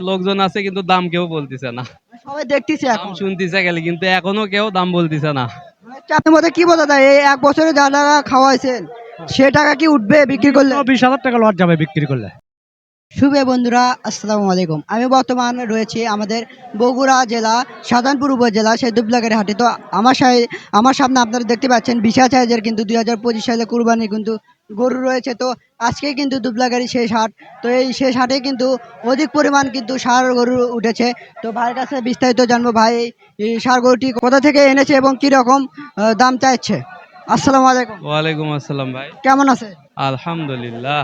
লোকজন আছে কিন্তু দাম কেউ বলতেছে না। সবাই দেখতেছে দাম এখন। শুনতেছে গেলে কিন্তু এখনও কেউ দাম বলতেছে না। আপনার মধ্যে কি বোঝা যায় এই এক বছরে যা টাকা খাওয়াইছেন সে টাকা কি উঠবে বিক্রি করলে? বিশ হাজার টাকা লট যাবে বিক্রি করলে। শুভ বন্ধুরা আসসালামু আলাইকুম। আমি বর্তমান রয়েছি আমাদের বগুড়া জেলা সাধারণপুর উপজেলা সেই দুবলাগের হাটে। তো আমার আমার সামনে আপনারা দেখতে পাচ্ছেন বিশাল সাইজের কিন্তু দুই হাজার পঁচিশ সালে কুরবানি কিন্তু গরু রয়েছে। তো আজকে কিন্তু দুবলাগাড়ি শেষ হাট। তো এই শেষ হাটে কিন্তু অধিক পরিমাণ কিন্তু সার গরু উঠেছে। তো ভাইয়ের কাছে বিস্তারিত জানব ভাই এই সার গরুটি কোথা থেকে এনেছে এবং কি রকম দাম চাইছে? আসসালামু আলাইকুম। ওয়ালাইকুম আসসালাম ভাই। কেমন আছে? আলহামদুলিল্লাহ।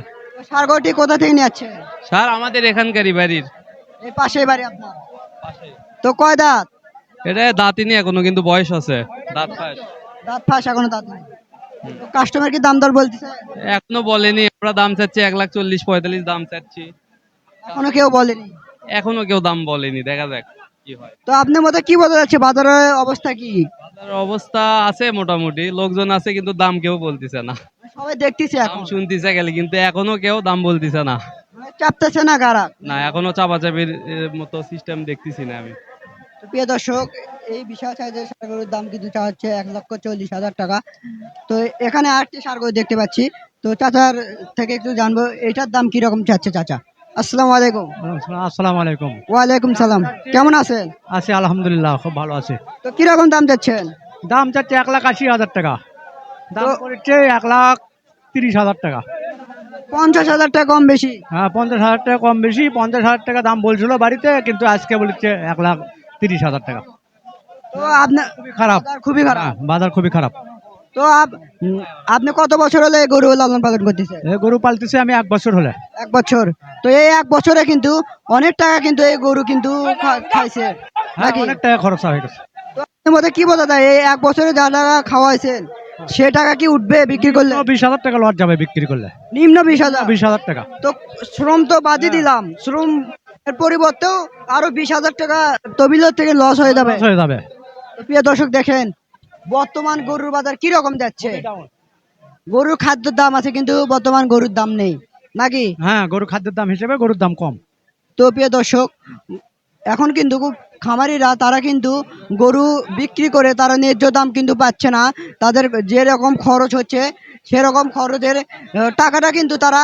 সার গরুটি কোথা থেকে নিয়ে আমাদের এখানকারই বাড়ির। এই পাশেই বাড়ি আপনার? তো কয় দাঁত? এটা দাঁতিনি এখনও কিন্তু বয়স আছে। দাঁত ফাঁস। দাঁত ফাঁস এখনও দাঁত নাই। কাস্টমার কি দাম দর বলতেছে? এখনও বলেনি আমরা দাম চাচ্ছি এক লাখ চল্লিশ পঁয়তাল্লিশ দাম চাচ্ছি। এখনও কেউ বলেনি? এখনও কেউ দাম বলেনি দেখা যাক কি হয়। তো আপনার মতে কি বোঝা যাচ্ছে বাজারের অবস্থা কি? বাজারের অবস্থা আছে মোটামুটি লোকজন আছে কিন্তু দাম কেউ বলতেছে না। সবাই দেখতেছে এখন। শুনতেছে গেলে কিন্তু এখনও কেউ দাম বলতেছে না। চাপতেছে না গারা না এখনও চাপাচাপির মতো সিস্টেম দেখতেছি না আমি। প্রিয় দর্শক এই বিশাল সাইজের সারগরুর দাম কিন্তু চা হচ্ছে এক লক্ষ চল্লিশ হাজার টাকা। তো এখানে আরেকটি সারগরু দেখতে পাচ্ছি। তো চাচার থেকে একটু জানব এটার দাম কি রকম চাচ্ছে চাচা? আসসালামু আলাইকুম। আসসালামু আলাইকুম। ওয়ালাইকুম সালাম। কেমন আছেন? আছি আলহামদুলিল্লাহ খুব ভালো আছে। তো কি রকম দাম চাচ্ছেন? দাম চাচ্ছে এক লাখ আশি হাজার টাকা। দাম পড়েছে এক লাখ তিরিশ হাজার টাকা। পঞ্চাশ হাজার টাকা কম বেশি। হ্যাঁ পঞ্চাশ হাজার টাকা কম বেশি পঞ্চাশ হাজার টাকা দাম বলছিল বাড়িতে কিন্তু আজকে বলেছে এক লাখ তিরিশ হাজার টাকা। তো আপনার খুবই খারাপ। খুবই খারাপ। হ্যাঁ, বাজার খুবই খারাপ। তো আপনি কত বছর হলে গরু লালন পালন করতেছেন? এ গরু পালতেছে আমি এক বছর হলে। এক বছর। তো এই এক বছরে কিন্তু অনেক টাকা কিন্তু এই গরু কিন্তু খাইছে। হ্যাঁ অনেক টাকা খরচ হয়ে গেছে। তো মধ্যে কি বোঝা যায় এই এক বছরে যা টাকা খাওয়াইছেন? সে টাকা কি উঠবে বিক্রি করলে? বিশ হাজার টাকা লট যাবে বিক্রি করলে। নিম্ন বিশ হাজার? বিশ হাজার টাকা। তো শ্রম তো বাদই দিলাম। শ্রম এর পরিবর্তেও আরও বিশ হাজার টাকা তবিলের থেকে লস হয়ে যাবে। হয়ে যাবে। প্রিয় দর্শক দেখেন বর্তমান গরুর বাজার কি রকম যাচ্ছে? গরুর খাদ্যের দাম আছে কিন্তু বর্তমান গরুর দাম নেই। নাকি? হ্যাঁ গরু খাদ্যের দাম হিসেবে গরুর দাম কম। তো প্রিয় দর্শক এখন কিন্তু খুব খামারিরা, তারা কিন্তু গরু বিক্রি করে তারা ন্যায্য দাম কিন্তু পাচ্ছে না। তাদের যেরকম খরচ হচ্ছে, সেরকম খরচের টাকাটা কিন্তু তারা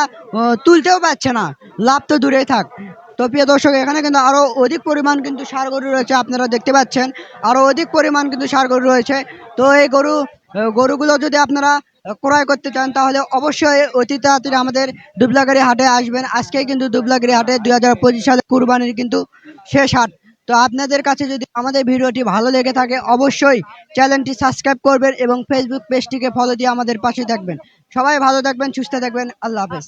তুলতেও পারছে না। লাভ তো দূরেই থাক। তো প্রিয় দর্শক, এখানে কিন্তু আরও অধিক পরিমাণ কিন্তু সার গরু রয়েছে, আপনারা দেখতে পাচ্ছেন। আরও অধিক পরিমাণ কিন্তু সার গরু রয়েছে। তো এই গরু গরুগুলো যদি আপনারা ক্রয় করতে চান, তাহলে অবশ্যই অতি তাড়াতাড়ি আমাদের দুবলাগাড়ি হাটে আসবেন। আজকে কিন্তু দুবলাগাড়ি হাটে দুই হাজার পঁচিশ সালে কুরবানির কিন্তু শেষ হাট। তো আপনাদের কাছে যদি আমাদের ভিডিওটি ভালো লেগে থাকে, অবশ্যই চ্যানেলটি সাবস্ক্রাইব করবেন এবং ফেসবুক পেজটিকে ফলো দিয়ে আমাদের পাশে থাকবেন। সবাই ভালো থাকবেন, সুস্থ থাকবেন, আল্লাহ হাফেজ।